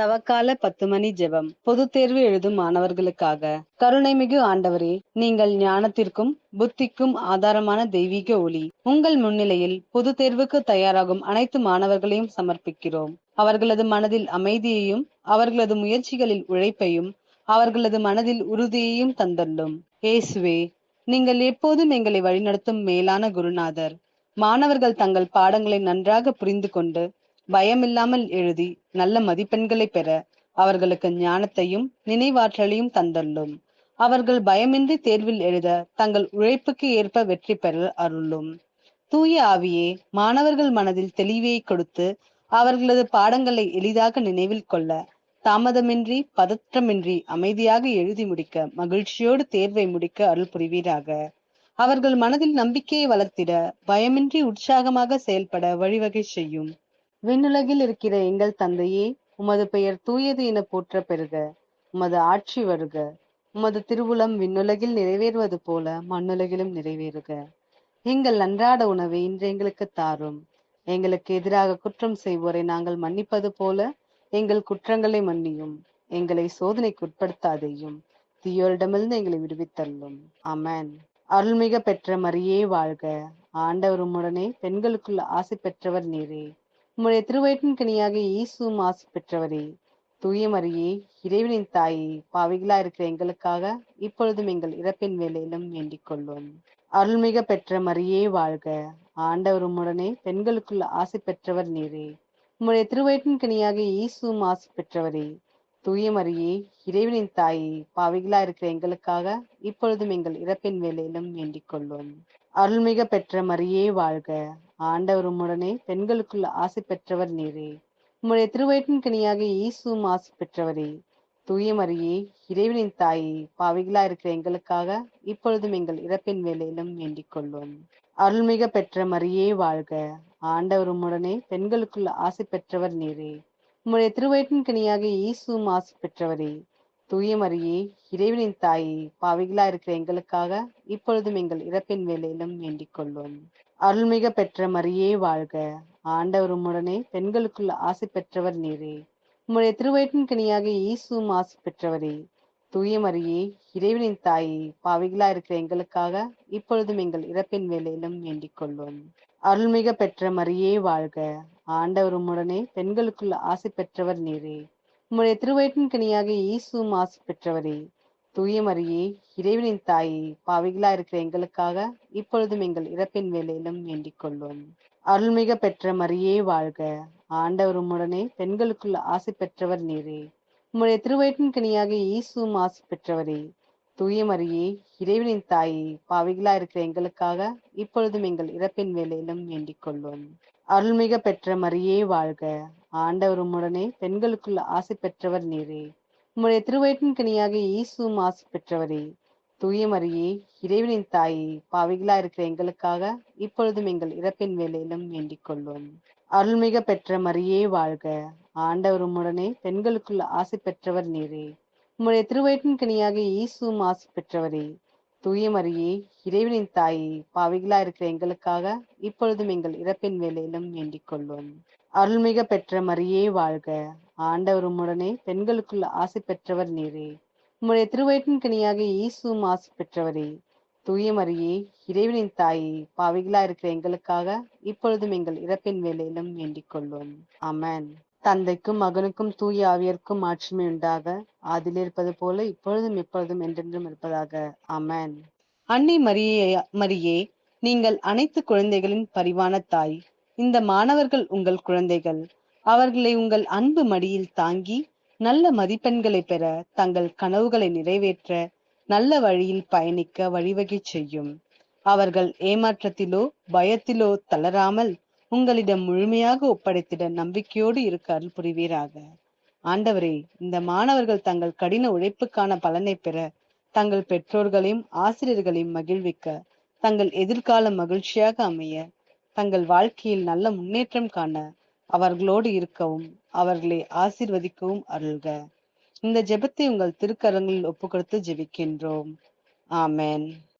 தவக்கால பத்து மணி ஜெபம். பொது தேர்வு எழுதும் மாணவர்களுக்காக. கருணைமிகு ஆண்டவரே நீங்கள் ஞானத்திற்கும் புத்திக்கும் ஆதாரமான தெய்வீக ஒளி. உங்கள் முன்னிலையில் பொது தேர்வுக்கு தயாராகும் அனைத்து மாணவர்களையும் சமர்ப்பிக்கிறோம். அவர்களது மனதில் அமைதியையும் அவர்களது முயற்சிகளில் உழைப்பையும் அவர்களது மனதில் உறுதியையும் தந்தள்ளும் ஏசுவே நீங்கள் எப்போதும் எங்களை வழிநடத்தும் மேலான குருநாதர். மாணவர்கள் தங்கள் பாடங்களை நன்றாக புரிந்து கொண்டு பயமில்லாமல் எழுதி நல்ல மதிப்பெண்களை பெற அவர்களுக்கு ஞானத்தையும் நினைவாற்றலையும் தந்தள்ளும் அவர்கள் பயமின்றி தேர்வில் எழுத தங்கள் உழைப்புக்கு ஏற்ப வெற்றி பெற அருளும். தூய ஆவியே மாணவர்கள் மனதில் தெளிவை கொடுத்து அவர்களது பாடங்களை எளிதாக நினைவில் கொள்ள தாமதமின்றி பதற்றமின்றி அமைதியாக எழுதி முடிக்க மகிழ்ச்சியோடு தேர்வை முடிக்க அருள் புரிவீராக. அவர்கள் மனதில் நம்பிக்கையை வளர்த்திட பயமின்றி உற்சாகமாக செயல்பட வழிவகை செய்யும். விண்ணுலகில் இருக்கிற எங்கள் தந்தையே உமது பெயர் தூயது என போற்ற பெறுக. உமது ஆட்சி வருக. உமது திருவுளம் விண்ணுலகில் நிறைவேறுவது போல மண்ணுலகிலும் நிறைவேறுக. எங்கள் அன்றாட உணவை இன்று எங்களுக்கு தாரும். எங்களுக்கு எதிராக குற்றம் செய்வோரை நாங்கள் மன்னிப்பது போல எங்கள் குற்றங்களை மன்னியும். எங்களை சோதனைக்கு உட்படுத்தாதேயும். தீயோரிடமிருந்து எங்களை விடுவித்தள்ளும். அமேன் அருள்மிக பெற்ற மரியே வாழ்க. ஆண்டவர் உம்முடனே பெண்களுக்குள்ள ஆசை பெற்றவர் நீரே. உம்முடைய திருவயிற்றின் கனியாக இயேசுவும் ஆசி பெற்றவரே தூய மரியே இறைவனின் தாயே பாவிகளா இருக்கிற எங்களுக்காக இப்பொழுதும் எங்கள் இறப்பின் வேலையிலும் வேண்டிக் கொள்வோம் அருள்மிக பெற்ற மரியே வாழ்க. ஆண்டவர் உம்முடனே பெண்களுக்குள் ஆசை பெற்றவர் நீரே. உம்முடைய திருவயிற்றின் கனியாக இயேசுவும் ஆசி பெற்றவரே தூய மரியே இறைவனின் தாயே பாவிகளா இருக்கிற எங்களுக்காக இப்பொழுதும் எங்கள் இறப்பின் வேலையிலும் வேண்டிக் கொள்வோம் அருள்மிக பெற்ற மரியே வாழ்க. ஆண்டவர் உம்முடனே பெண்களுக்குள்ள ஆசை பெற்றவர் நீரே. உம்முடைய திருவயிற்றின் கனியாக இயேசுவும் ஆசை பெற்றவரே. தூய மரியே இறைவனின் தாயே பாவிகளா இருக்கிற எங்களுக்காக இப்பொழுதும் எங்கள் இறப்பின் வேலையிலும் வேண்டிக் கொள்வோம் அருள்மிக பெற்ற மரியே வாழ்க. ஆண்டவர் உம்முடனே பெண்களுக்குள்ள ஆசை பெற்றவர் நீரே. உம்முடைய திருவயிற்றின் கனியாக இயேசுவும் ஆசை பெற்றவரே. தூய மரியே இறைவனின் தாயே பாவிகளா இருக்கிற எங்களுக்காக இப்பொழுதும் எங்கள் இறப்பின் வேலையிலும் வேண்டிக் கொள்வோம் அருள்மிக பெற்ற மரியே வாழ்க. ஆண்டவர் உம்முடனே பெண்களுக்குள் ஆசை பெற்றவர் நீரே. உம்முடைய திருவயிற்றின் கனியாக இயேசுவும் ஆசை பெற்றவரே. தூய மரியே இறைவனின் தாயே பாவிகளா இருக்கிற எங்களுக்காக இப்பொழுதும் எங்கள் இறப்பின் வேலையிலும் வேண்டிக் கொள்வோம் அருள்மிக பெற்ற மரியே வாழ்க. ஆண்டவர் உம்முடனே பெண்களுக்குள் ஆசை பெற்றவர் நீரே. உம்முடைய திருவயிற்றின் கனியாக இயேசுவும் ஆசை பெற்றவரே. தூயமரியே இறைவனின் தாயே பாவிகளா இருக்கிற எங்களுக்காக இப்பொழுதும் எங்கள் இறப்பின் வேலையிலும் வேண்டிக் கொள்வோம் அருள்மிக பெற்ற மரியே வாழ்க. ஆண்டவர் உம்முடனே பெண்களுக்குள்ள ஆசை பெற்றவர் நீரே. உம்முடைய திருவயிற்றின் கனியாக இயேசுவும் ஆசை பெற்றவரே. தூயமரியே இறைவனின் தாயே பாவிகளா இருக்கிற எங்களுக்காக இப்பொழுதும் எங்கள் இறப்பின் வேலையிலும் வேண்டிக் கொள்வோம் அருள்மிக பெற்ற மரியே வாழ்க. ஆண்டவர் உம்முடனே பெண்களுக்குள்ள ஆசை பெற்றவர் நீரே. உம்முடைய திருவயிற்றின் கனியாக இயேசுவும் ஆசை பெற்றவரே தூய மரியே இறைவனின் தாயே பாவிகளா இருக்கிற எங்களுக்காக இப்பொழுதும் எங்கள் இறப்பின் வேலையிலும் வேண்டிக் கொள்வோம். அருள்மிக பெற்ற மரியே வாழ்க. ஆண்டவர் உம்முடனே பெண்களுக்குள் ஆசை பெற்றவர் நீரே. உம்முடைய திருவயிற்றின் கனியாக இயேசுவும் ஆசை பெற்றவரே தூயமரியே இறைவனின் தாயே பாவிகளா இருக்கிற எங்களுக்காக இப்பொழுதும் எங்கள் இறப்பின் வேலையிலும் வேண்டிக் கொள்வோம் அருள்மிக பெற்ற மரியே வாழ்க. ஆண்டவர் உம்முடனே பெண்களுக்குள் ஆசை பெற்றவர் நீரே. உம்முடைய திருவயிற்றின் கனியாக இயேசுவும் ஆசை பெற்றவரே. தூயமரியே இறைவனின் தாயே பாவிகளா இருக்கிற எங்களுக்காக இப்பொழுதும் எங்கள் இறப்பின் வேலையிலும் வேண்டிக் கொள்வோம் அமேன் தந்தைக்கும் மகனுக்கும் தூய ஆவியர்க்கும் ஆட்சிமை உண்டாக. அதில் இருப்பது போல இப்பொழுதும் எப்பொழுதும் என்றென்றும் இருப்பதாக. அமேன் அன்னை மரியே மரியே நீங்கள் அனைத்து குழந்தைகளின் பரிவான தாய் இந்த மாணவர்கள் உங்கள் குழந்தைகள். அவர்களை உங்கள் அன்பு மடியில் தாங்கி நல்ல மதிப்பெண்களை பெற தங்கள் கனவுகளை நிறைவேற்ற நல்ல வழியில் பயணிக்க வழிவகை செய்யும். அவர்கள் ஏமாற்றத்திலோ பயத்திலோ தளராமல் உங்களிடம் முழுமையாக ஒப்படைத்திட நம்பிக்கையோடு இருக்க அருள் புரிவீராக ஆண்டவரே இந்த மாணவர்கள் தங்கள் கடின உழைப்புக்கான பலனை பெற தங்கள் பெற்றோர்களையும் ஆசிரியர்களையும் மகிழ்விக்க தங்கள் எதிர்கால மகிழ்ச்சியாக அமைய தங்கள் வாழ்க்கையில் நல்ல முன்னேற்றம் காண அவர்களோடு இருக்கவும் அவர்களை ஆசிர்வதிக்கவும் அருள்க. இந்த ஜெபத்தை உங்கள் திருக்கரங்களில் ஒப்புக்கொடுத்து ஜெபிக்கின்றோம். ஆமென்.